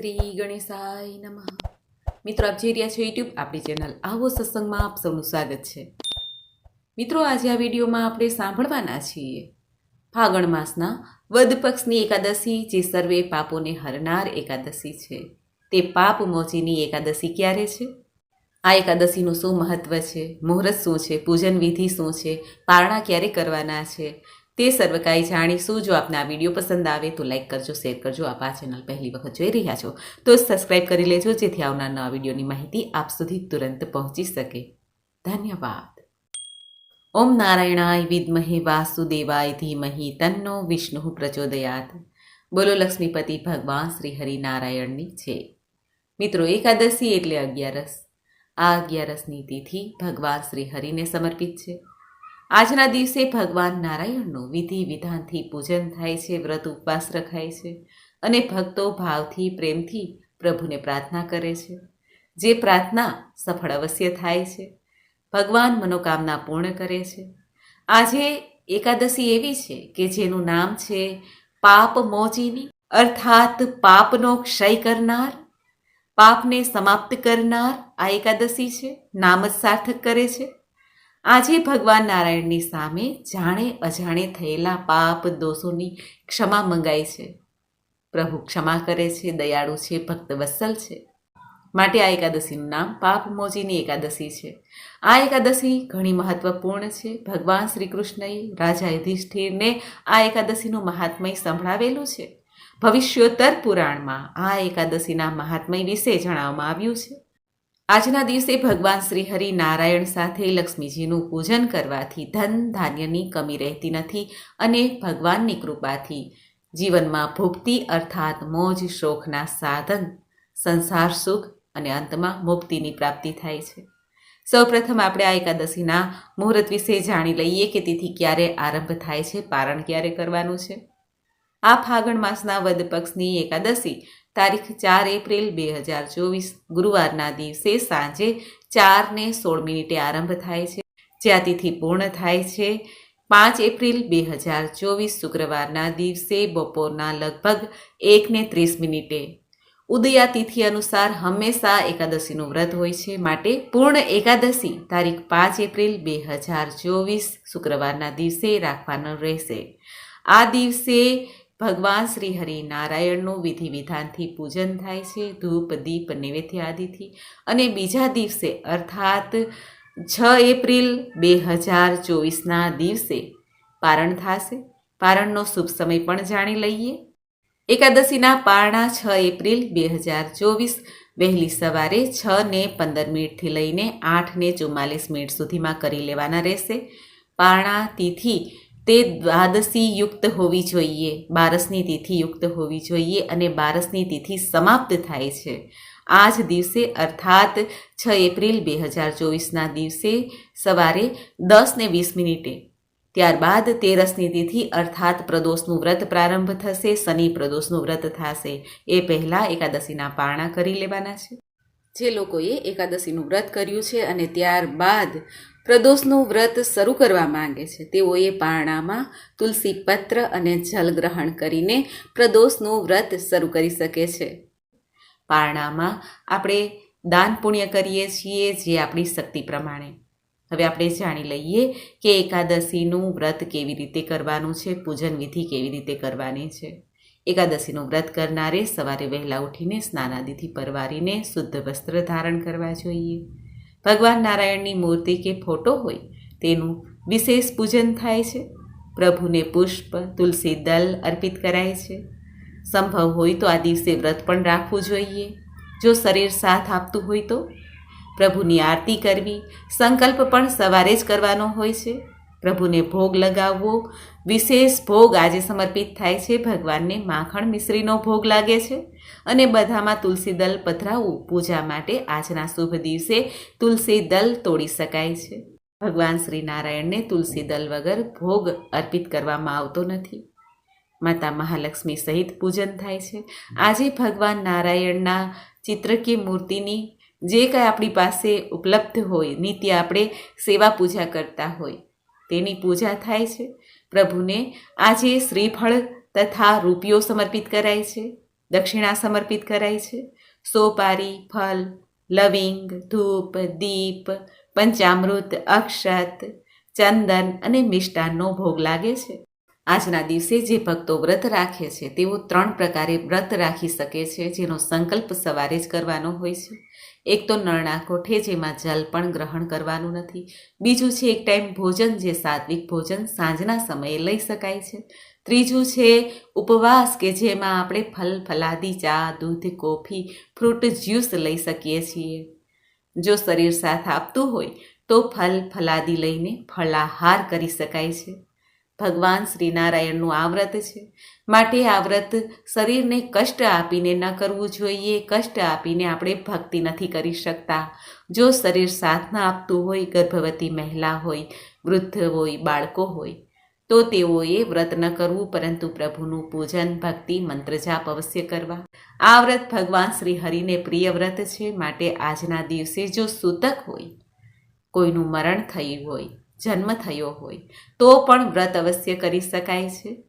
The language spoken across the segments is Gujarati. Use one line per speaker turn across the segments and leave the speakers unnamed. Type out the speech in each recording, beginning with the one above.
શ્રી ગણેશાય નમઃ. મિત્રો, આપ જોઈ રહ્યા છો યુટ્યુબ આપણી ચેનલ આવો સત્સંગમાં આપ સૌનું સ્વાગત છે. મિત્રો, આજે આ વિડીયોમાં આપણે સાંભળવાના છીએ. ફાગણ માસના વદ પક્ષની એકાદશી, જે સર્વે પાપોને હરનાર એકાદશી છે. તે પાપ મોચીની એકાદશી ક્યારે છે? આ એકાદશીનું શું મહત્વ છે? મુહૂર્ત શું છે? પૂજન વિધિ શું છે? પારણા ક્યારે કરવાના છે? તે સર્વ કાંઈ જાણીશું. જો આપને આ વીડિયો પસંદ આવે તો લાઈક કરજો, શેર કરજો. આપ આ ચેનલ પહેલી વખત જોઈ રહ્યા છો તો સબસ્ક્રાઈબ કરી લેજો, જેથી આવનાર નવા વિડીયોની માહિતી આપ સુધી તુરંત પહોંચી શકે. ધન્યવાદ. ઓમ નારાયણાય વિદ્મહે વાસુદેવાય ધીમહિ તન્નો વિષ્ણુ પ્રચોદયાત. બોલો લક્ષ્મીપતિ ભગવાન શ્રી હરિનારાયણની છે. મિત્રો, એકાદશી એટલે અગિયારસ. આ અગિયારસની તિથિ ભગવાન શ્રી હરિને સમર્પિત છે. આજના દિવસે ભગવાન નારાયણનું વિધિ વિધાનથી પૂજન થાય છે, વ્રત ઉપવાસ રખાય છે અને ભક્તો ભાવથી, પ્રેમથી પ્રભુને પ્રાર્થના કરે છે. જે પ્રાર્થના સફળ અવશ્ય થાય છે. ભગવાન મનોકામના પૂર્ણ કરે છે. આજે એકાદશી એવી છે કે જેનું નામ છે પાપ મોચીની અર્થાત પાપનો ક્ષય કરનાર, પાપને સમાપ્ત કરનાર આ એકાદશી છે. નામ જ સાર્થક કરે છે. આજે ભગવાન નારાયણની સામે જાણે અજાણે થયેલા પાપ દોષોની ક્ષમા મંગાઈ છે. પ્રભુ ક્ષમા કરે છે, દયાળુ છે, ભક્ત વસ્સલ છે. માટે આ એકાદશીનું નામ પાપ મોજીની એકાદશી છે. આ એકાદશી ઘણી મહત્વપૂર્ણ છે. ભગવાન શ્રી કૃષ્ણએ રાજા યુધિષ્ઠિરને આ એકાદશીનું મહાત્મય સંભળાવેલું છે. ભવિષ્યોત્તર પુરાણમાં આ એકાદશીના મહાત્મય વિશે જણાવવામાં આવ્યું છે. આજના દિવસે ભગવાન શ્રી હરિ નારાયણ સાથે લક્ષ્મીજીનું પૂજન કરવાથી ધન ધાન્યની કમી રહેતી નથી અને ભગવાનની કૃપાથી જીવનમાં ભુક્તિ અર્થાત મોજ શોખના સાધન, સંસાર સુખ અને અંતમાં મુક્તિની પ્રાપ્તિ થાય છે. સૌપ્રથમ આપણે આ એકાદશીના મુહૂર્ત વિશે જાણી લઈએ કે તિથિ ક્યારે આરંભ થાય છે, પારણ ક્યારે કરવાનું છે. આ ફાગણ માસના વદ પક્ષની એકાદશી તારીખ ચાર એપ્રિલ બે હજાર ચોવીસ, ગુરુવારના દિવસે સાંજે ચારને સોળ મિનિટે આરંભ થાય છે. જ્યાં તિથિ પૂર્ણ થાય છે. પાંચ એપ્રિલ બે હજાર ચોવીસ, શુક્રવારના દિવસે બપોરના લગભગ એકને ત્રીસ મિનિટે. ઉદયા તિથિ અનુસાર હંમેશા એકાદશીનું વ્રત હોય છે. માટે પૂર્ણ એકાદશી તારીખ પાંચ એપ્રિલ બે હજાર ચોવીસ, શુક્રવારના દિવસે રાખવાનો રહેશે. આ દિવસે ભગવાન શ્રી હરિ નારાયણનું વિધિ વિધાનથી પૂજન થાય છે. ધૂપ, દીપ, નૈવેદ્ય આદિથી. અને બીજા દિવસે, અર્થાત છ એપ્રિલ બે હજાર ચોવીસના દિવસે પારણ થશે. પારણનો શુભ સમય પણ જાણી લઈએ. એકાદશીના પારણા છ એપ્રિલ બે હજાર ચોવીસ, વહેલી સવારે છ ને પંદર મિનિટથી લઈને આઠ ને ચુમ્માલીસ મિનિટ સુધીમાં કરી લેવાના રહેશે. પારણા તિથિ તે દ્વાદશી યુક્ત હોવી જોઈએ, બારસની તિથિ યુક્ત હોવી જોઈએ અને બારસની તિથિ સમાપ્ત થાય છે. આ જ દિવસે અર્થાત છ એપ્રિલ બે હજાર ચોવીસના દિવસે સવારે દસ ને વીસ મિનિટે. ત્યારબાદ તેરસની તિથિ અર્થાત પ્રદોષનું વ્રત પ્રારંભ થશે, શનિ પ્રદોષનું વ્રત થશે. એ પહેલાં એકાદશીના પારણા કરી લેવાના છે. જે લોકોએ એકાદશીનું વ્રત કર્યું છે અને ત્યારબાદ પ્રદોષનું વ્રત શરૂ કરવા માંગે છે, તેઓએ પારણામાં તુલસી પત્ર અને જલ ગ્રહણ કરીને પ્રદોષનું વ્રત શરૂ કરી શકે છે. પારણામાં આપણે દાન પુણ્ય કરીએ છીએ જે આપણી શક્તિ પ્રમાણે. હવે આપણે જાણી લઈએ કે એકાદશીનું વ્રત કેવી રીતે કરવાનું છે, પૂજન વિધિ કેવી રીતે કરવાની છે. એકાદશીનું વ્રત કરનારે સવારે વહેલા ઉઠીને સ્નાનાદિથી પરવારીને શુદ્ધ વસ્ત્ર ધારણ કરવા જોઈએ. ભગવાન નારાયણની મૂર્તિ કે ફોટો હોય તેનું વિશેષ પૂજન થાય છે. પ્રભુને પુષ્પ, તુલસી દલ અર્પિત કરાય છે. સંભવ હોય તો આ દિવસે વ્રત પણ રાખવું જોઈએ. જો શરીર સાથ આપતું હોય તો પ્રભુની આરતી કરવી સંકલ્પ પણ સવારે જ કરવાનો હોય છે. પ્રભુને ભોગ લગાવવો વિશેષ ભોગ આજે સમર્પિત થાય છે. ભગવાનને માખણ મિશ્રીનો ભોગ લાગે છે અને બધામાં તુલસી દલ પધરાવવું પૂજા માટે આજના શુભ દિવસે તુલસી દલ તોડી શકાય છે. ભગવાન શ્રી નારાયણને તુલસી દલ વગર ભોગ અર્પિત કરવામાં આવતો નથી. માતા મહાલક્ષ્મી સહિત પૂજન થાય છે. આજે ભગવાન નારાયણના ચિત્ર કે મૂર્તિની જે કંઈ આપણી પાસે ઉપલબ્ધ હોય, નિત્ય આપણે સેવા પૂજા કરતા હોય, તેની પૂજા થાય છે. પ્રભુને આજે શ્રીફળ તથા રૂપિયો સમર્પિત કરાય છે, દક્ષિણા સમર્પિત કરાય છે. સોપારી, ફલ, લવિંગ, ધૂપ, દીપ, પંચામૃત, અક્ષત, ચંદન અને મિષ્ટાનનો ભોગ લાગે છે. આજના દિવસે જે ભક્તો વ્રત રાખે છે, તેઓ ત્રણ પ્રકારે વ્રત રાખી શકે છે, જેનો સંકલ્પ સવારે જ કરવાનો હોય છે. એક તો નરણા કોઠે, જેમાં જલ પણ ગ્રહણ કરવાનું નથી. બીજું છે એક ટાઈમ ભોજન, જે સાત્વિક ભોજન સાંજના સમયે લઈ શકાય છે. ત્રીજું છે ઉપવાસ, કે જેમાં આપણે ફલ, ફલાદી, ચા, દૂધ, કોફી, ફ્રૂટ, જ્યુસ લઈ શકીએ છીએ. જો શરીર સાથ આપતું હોય, તો ફલ, ફલાદી લઈને ફળાહાર કરી શકાય છે. ભગવાન શ્રી નારાયણનું આ વ્રત છે. માટે આ વ્રત શરીરને કષ્ટ આપીને ન કરવું જોઈએ, કષ્ટ આપીને આપણે ભક્તિ નથી કરી શકતા. જો શરીર સાથ આપતું હોય, ગર્ભવતી મહિલા હોય, વૃદ્ધ હોય, બાળકો હોય, તો તેઓએ વ્રત ન કરવું, પરંતુ પ્રભુનું પૂજન, ભક્તિ, મંત્ર જાપ અવશ્ય કરવા. આ વ્રત ભગવાન શ્રી હરિને પ્રિય વ્રત છે. માટે આજના દિવસે જો સૂતક હોય, કોઈનું મરણ થયું હોય જન્મ થયો હોય, તો પણ વ્રત અવશ્ય કરી શકાય છે.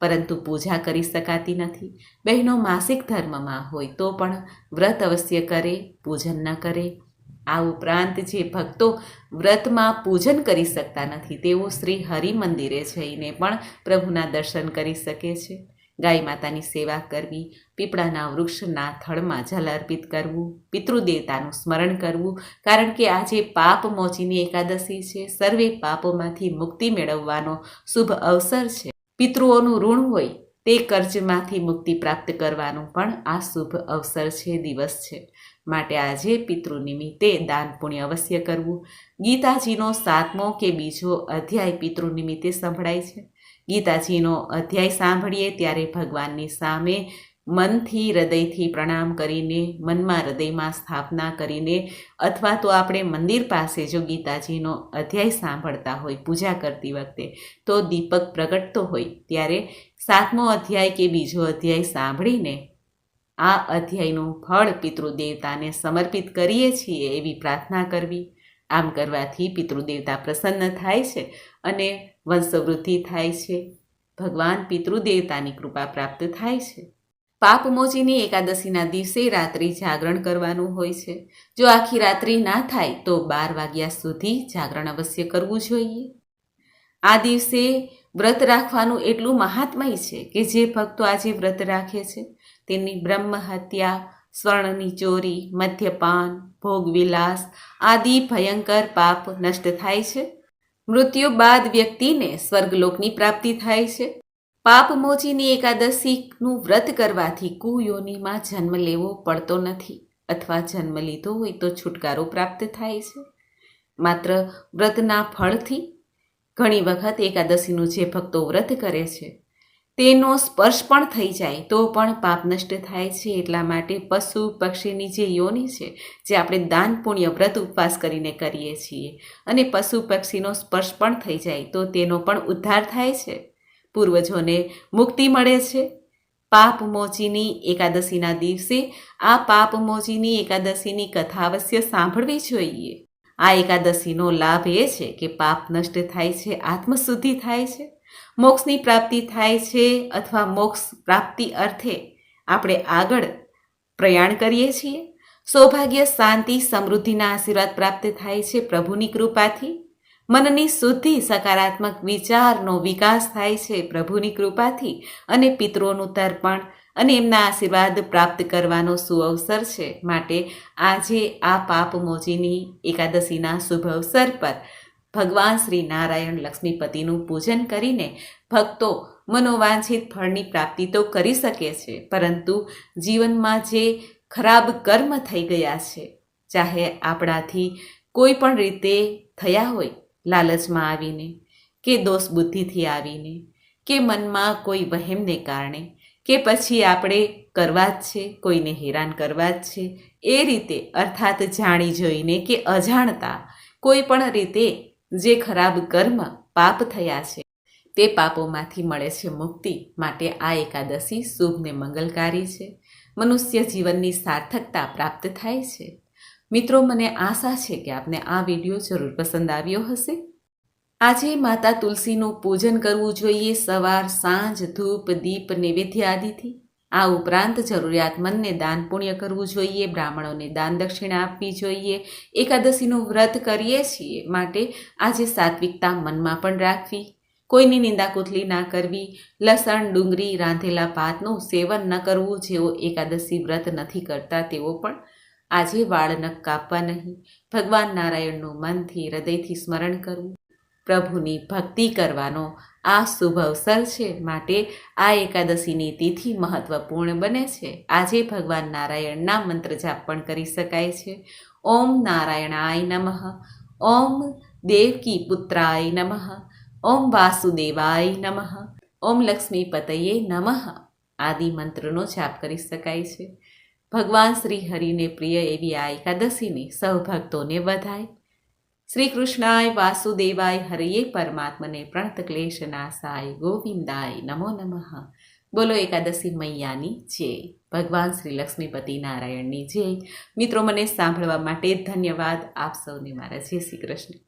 પરંતુ પૂજા કરી શકાતી નથી. બહેનો માસિક ધર્મમાં હોય, તો પણ વ્રત અવશ્ય કરે, પૂજન ન કરે. આ ઉપરાંત જે ભક્તો વ્રતમાં પૂજન કરી શકતા નથી, તેઓ શ્રી હરિ મંદિરે જઈને પણ પ્રભુના દર્શન કરી શકે છે. ગાય માતાની સેવા કરવી, પીપળાના વૃક્ષના થળમાં જલ અર્પિત કરવું, પિતૃદેવતાનું સ્મરણ કરવું, કારણ કે આજે પાપ મોચીની એકાદશી છે. સર્વે પાપોમાંથી મુક્તિ મેળવવાનો શુભ અવસર છે. પિતૃઓનું ઋણ હોય તે કર્જમાંથી મુક્તિ પ્રાપ્ત કરવાનું પણ આ શુભ અવસર છે, દિવસ છે. માટે આજે પિતૃ નિમિત્તે દાન પુણ્ય અવશ્ય કરવું. ગીતાજીનો સાતમો કે બીજો અધ્યાય પિતૃ નિમિત્તે સંભળાય છે. ગીતાજીનો અધ્યાય સાંભળીએ ત્યારે ભગવાનની સામે મનથી હૃદયથી પ્રણામ કરીને, મનમાં હૃદયમાં સ્થાપના કરીને અથવા તો આપણે મંદિર પાસે જો ગીતાજીનો અધ્યાય સાંભળતા હોય પૂજા કરતી વખતે તો દીપક પ્રગટતો હોય ત્યારે સાતમો અધ્યાય કે બીજો અધ્યાય સાંભળીને આ અધ્યાયનું ફળ પિતૃદેવતાને સમર્પિત કરીએ છીએ એવી પ્રાર્થના કરવી. આમ કરવાથી પિતૃદેવતા પ્રસન્ન થાય છે અને વંશવૃદ્ધિ થાય છે. ભગવાન પિતૃદેવતાની કૃપા પ્રાપ્ત થાય છે. પાપમોચીની એકાદશીના દિવસે રાત્રિ જાગરણ કરવાનું હોય છે. જો આખી રાત્રિ ના થાય તો બાર વાગ્યા સુધી જાગરણ અવશ્ય કરવું જોઈએ. આ દિવસે વ્રત રાખવાનું એટલું મહાત્મય છે કે જે ભક્તો આજે વ્રત રાખે છે. તેમની બ્રહ્મ હત્યા સ્વર્ણની ચોરી, મદ્યપાન, ભોગવિલાસ આદિ ભયંકર પાપ નષ્ટ થાય છે. મૃત્યુ બાદ વ્યક્તિને સ્વર્ગલોકની પ્રાપ્તિ થાય છે. પાપ મોચીની એકાદશીનું વ્રત કરવાથી કુયોનીમાં જન્મ લેવો પડતો નથી અથવા જન્મ લીધો હોય તો છુટકારો પ્રાપ્ત થાય છે. માત્ર વ્રતના ફળથી ઘણી વખત એકાદશીનું જે ભક્તો વ્રત કરે છે તેનો સ્પર્શ પણ થઈ જાય, તો પણ પાપ નષ્ટ થાય છે. એટલા માટે પશુ પક્ષીની જે યોનિ છે, જે આપણે દાન પુણ્ય વ્રત ઉપવાસ કરીને કરીએ છીએ, અને પશુ પક્ષીનો સ્પર્શ પણ થઈ જાય, તો તેનો પણ ઉદ્ધાર થાય છે. પૂર્વજોને મુક્તિ મળે છે. પાપ મોચીની એકાદશીના દિવસે આ પાપ મોચીની એકાદશીની કથા અવશ્ય સાંભળવી જોઈએ. આ એકાદશીનો લાભ એ છે કે પાપ નષ્ટ થાય છે, આત્મશુદ્ધિ થાય છે. મોક્ષની પ્રાપ્તિ થાય છે અથવા મોક્ષ પ્રાપ્તિ અર્થે આપણે આગળ પ્રયાણ કરીએ છીએ. સૌભાગ્ય, શાંતિ, સમૃદ્ધિના આશીર્વાદ પ્રાપ્ત થાય છે પ્રભુની કૃપાથી. મનની શુદ્ધિ, સકારાત્મક વિચારનો વિકાસ થાય છે પ્રભુની કૃપાથી અને પિતૃઓનું તર્પણ અને એમના આશીર્વાદ પ્રાપ્ત કરવાનો સુઅવસર છે? માટે આજે આ પાપ મોજીની એકાદશીના શુભ અવસર પર ભગવાન શ્રી નારાયણ લક્ષ્મીપતિનું પૂજન કરીને ભક્તો મનોવાંછિત ફળની પ્રાપ્તિ તો કરી શકે છે, પરંતુ જીવનમાં જે ખરાબ કર્મ થઈ ગયા છે, ચાહે આપણાથી કોઈ પણ રીતે થયા હોય, લાલચમાં આવીને, કે દોષ બુદ્ધિથી આવીને, કે મનમાં કોઈ વહેમને કારણે, કે પછી આપણે કરવા જ છે, કોઈને હેરાન કરવા જ છે, એ રીતે અર્થાત જાણી જોઈને કે અજાણતા કોઈ પણ રીતે જે ખરાબ કર્મ પાપ થયા છે, તે પાપોમાંથી મળે છે મુક્તિ માટે આ એકાદશી શુભ ને મંગલકારી છે. મનુષ્ય જીવનની સાર્થકતા પ્રાપ્ત થાય છે. મિત્રો, મને આશા છે કે આપને આ વીડિયો જરૂર પસંદ આવ્યો હશે. આજે માતા તુલસીનું પૂજન કરવું જોઈએ સવાર, સાંજ, ધૂપ, દીપ, નૈવેદ્ય આદિથી. આ ઉપરાંત જરૂરિયાતમંદને દાન પુણ્ય કરવું જોઈએ, બ્રાહ્મણોને દાન દક્ષિણા આપવી જોઈએ. એકાદશીનું વ્રત કરીએ છીએ માટે આજે સાત્વિકતા મનમાં પણ રાખવી. કોઈની નિંદા કુથલી ના કરવી. લસણ, ડુંગળી, રાંધેલા ભાતનું સેવન ન કરવું જેઓ એકાદશી વ્રત નથી કરતા તેઓ પણ આજે વાળ નખ કાપવા નહીં. ભગવાન નારાયણનું મનથી, હૃદયથી સ્મરણ કરવું. પ્રભુની ભક્તિ કરવાનો આ શુભ અવસર છે માટે આ એકાદશીની તિથિ મહત્વપૂર્ણ બને છે. આજે ભગવાન નારાયણના મંત્ર જાપ પણ કરી શકાય છે. ઓમ નારાયણાય નમઃ. ઓમ દેવકી પુત્રાય નમઃ. ઓમ વાસુદેવાય નમઃ. ઓમ લક્ષ્મી પતયે નમઃ. આદિ મંત્રનો જાપ કરી શકાય છે. ભગવાન શ્રી હરિને પ્રિય એવી આ એકાદશીની સૌભક્તોને વધાય. શ્રી કૃષ્ણાય વાસુદેવાય હરિયે પરમાત્મને પ્રણત ક્લેશ નાસાય ગોવિંદાય નમો નમઃ. બોલો એકાદશી મૈયાની જય. ભગવાન શ્રી લક્ષ્મીપતિ નારાયણની જય. મિત્રો, મને સાંભળવા માટે ધન્યવાદ. આપ સૌને મારા જય શ્રી કૃષ્ણ.